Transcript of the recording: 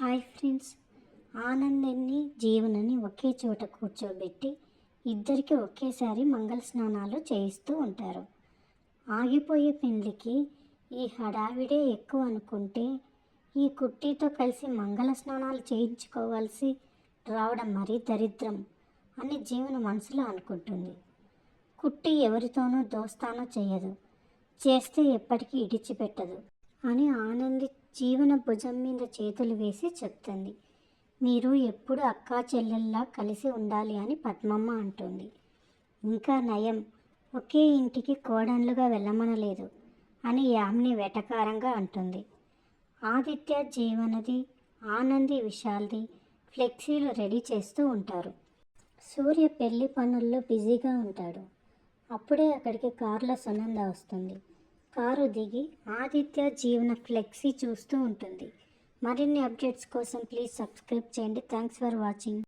Hi friends. ఆనందాన్ని జీవనని ఒకే చోట కూర్చోబెట్టి ఇద్దరికి ఒకేసారి మంగళ స్నానాలు చేయిస్తూ ఉంటారు. ఆగిపోయే పెండ్లికి ఈ హడావిడే ఎక్కువ అనుకుంటే ఈ కుట్టితో కలిసి మంగళ స్నానాలు చేయించుకోవాల్సి రావడం మరీ దరిద్రం అని జీవన మనసులో అనుకుంటుంది. కుట్టి ఎవరితోనూ దోస్తానో చేయదు. చేస్తే ఎప్పటికీ ఇడిచిపెట్టదు అని ఆనంది జీవన భుజం మీద చేతులు వేసి చెప్తుంది. మీరు ఎప్పుడు అక్కా చెల్లెల్లా కలిసి ఉండాలి అని పద్మమ్మ అంటుంది. ఇంకా నయం ఒకే ఇంటికి కోడన్లుగా వెళ్ళమనలేదు అని యామ్ని వెటకారంగా అంటుంది. ఆదిత్య జీవనది ఆనంది విశాల్ది ఫ్లెక్సీలు రెడీ చేస్తూ ఉంటారు. సూర్య పెళ్ళి పనుల్లో బిజీగా ఉంటాడు. అప్పుడే అక్కడికి కార్ల సునంద వస్తుంది. కారు దిగి ఆదిత్య జీవన ఫ్లెక్సీ చూస్తూ ఉంటుంది. మరిన్ని అప్డేట్స్ కోసం ప్లీజ్ సబ్స్క్రైబ్ చేయండి. Thanks for watching.